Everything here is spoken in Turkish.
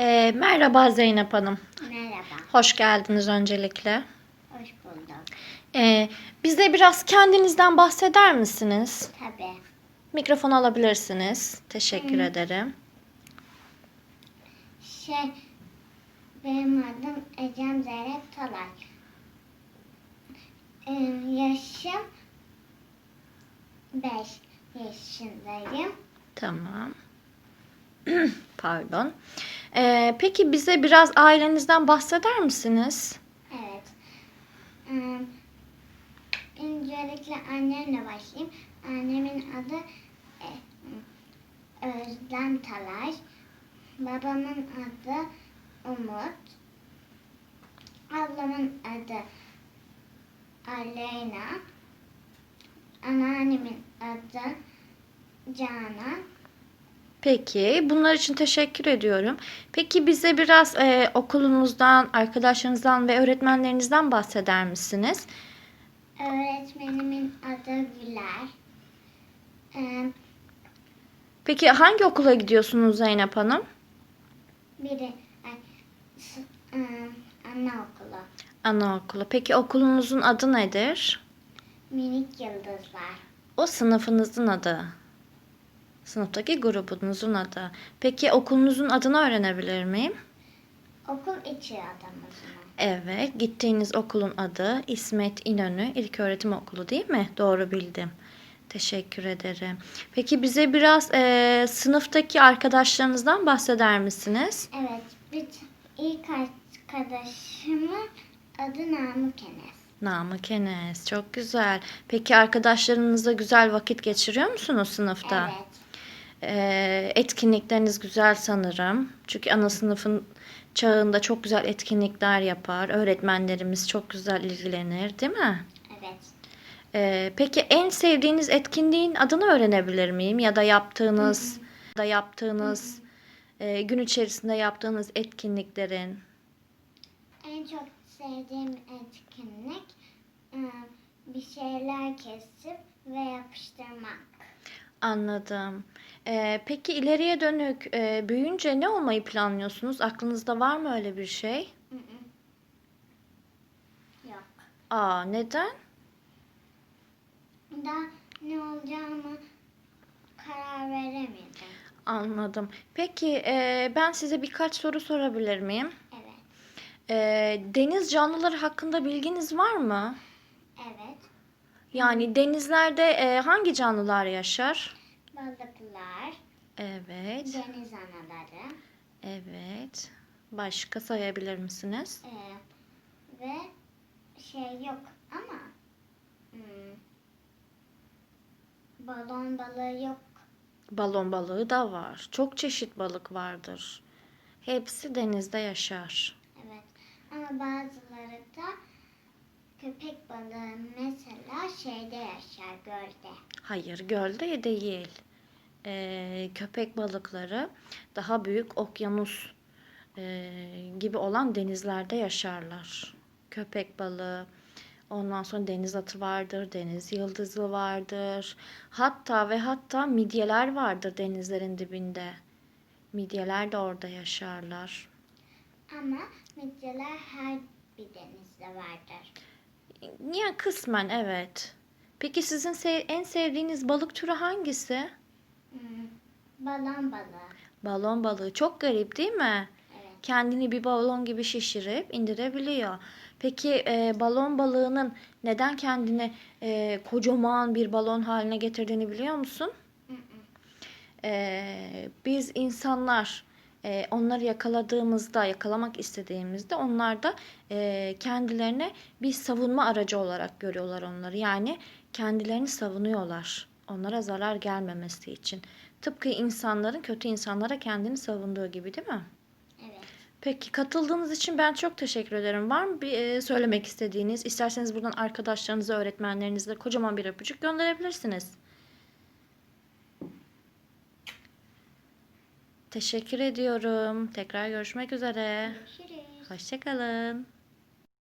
Ee, merhaba Zeynep Hanım. Merhaba, Hoş geldiniz öncelikle. hoş bulduk. Ee, bize biraz kendinizden bahseder misiniz? Tabii. Mikrofon alabilirsiniz. Teşekkür ederim. Şey, benim adım Ecem Zeynep Talay. Ee, yaşım 5 yaşındayım. Tamam. Pardon. Ee, peki bize biraz ailenizden bahseder misiniz? Evet. Ee, öncelikle annemle başlayayım. Annemin adı e, Özlem Talay. Babamın adı Umut. Ablamın adı Aleyna. Anneannemin adı Canan. Peki, bunlar için teşekkür ediyorum. Peki bize biraz e, okulunuzdan, arkadaşlarınızdan ve öğretmenlerinizden bahseder misiniz? Öğretmenimin adı Güler. Ee, Peki hangi okula gidiyorsunuz Zeynep Hanım? biri ay, s- e, anaokulu. Anaokulu. Peki okulunuzun adı nedir? Minik yıldızlar. O sınıfınızın adı. Sınıftaki grubunuzun adı. Peki okulunuzun adını öğrenebilir miyim? Okul içi adamızın. Evet, gittiğiniz okulun adı İsmet İnönü İlköğretim Okulu değil mi? Doğru bildim. Teşekkür ederim. Peki bize biraz eee, sınıftaki arkadaşlarınızdan bahseder misiniz? Evet, bir ilk arkadaşımın adı Namık Enes. Namık Enes, çok güzel. Peki arkadaşlarınızla güzel vakit geçiriyor musunuz sınıfta? Evet. Ee, etkinlikleriniz güzel sanırım. Çünkü ana sınıfın çağında çok güzel etkinlikler yapar. Öğretmenlerimiz çok güzel ilgilenir, değil mi? Evet. Ee, peki en sevdiğiniz etkinliğin adını öğrenebilir miyim? Ya da yaptığınız, da yaptığınız e, gün içerisinde yaptığınız etkinliklerin. En çok sevdiğim etkinlik e, bir şeyler kesip ve yapıştırmak. Anladım. Ee, peki ileriye dönük e, büyüyünce ne olmayı planlıyorsunuz? Aklınızda var mı öyle bir şey? Yok. Aa, neden? Daha ne olacağımı karar veremedim. Anladım. Peki e, ben size birkaç soru sorabilir miyim? Evet. E, deniz canlıları hakkında bilginiz var mı? Evet. Yani denizlerde e, hangi canlılar yaşar? Balıklar, Evet, deniz anaları evet. Başka sayabilir misiniz? e, ve şey yok ama hmm, balon balığı yok. Balon balığı da var. Çok çeşit balık vardır. Hepsi denizde yaşar. Evet. Ama bazıları da köpek balığı mesela şeyde yaşar gölde. Hayır, gölde değil. Ee, köpek balıkları daha büyük okyanus e, gibi olan denizlerde yaşarlar. Köpek balığı, ondan sonra deniz atı vardır, deniz yıldızı vardır. Hatta ve hatta midyeler vardır denizlerin dibinde. Midyeler de orada yaşarlar. Ama midyeler her bir denizde vardır. Ya kısmen evet. Peki sizin se- en sevdiğiniz balık türü hangisi? Balon balığı. Balon balığı. Çok garip değil mi? Evet. Kendini bir balon gibi şişirip indirebiliyor. Peki e, balon balığının neden kendini e, kocaman bir balon haline getirdiğini biliyor musun? Hı hı. E, biz insanlar e, onları yakaladığımızda, yakalamak istediğimizde onlar da e, kendilerine bir savunma aracı olarak görüyorlar onları. Yani kendilerini savunuyorlar. Onlara zarar gelmemesi için. Tıpkı insanların kötü insanlara kendini savunduğu gibi değil mi? Evet. Peki katıldığınız için ben çok teşekkür ederim. Var mı bir e, söylemek istediğiniz? İsterseniz buradan arkadaşlarınıza, öğretmenlerinize kocaman bir öpücük gönderebilirsiniz. Teşekkür ediyorum. Tekrar görüşmek üzere. Görüşürüz. Hoşçakalın.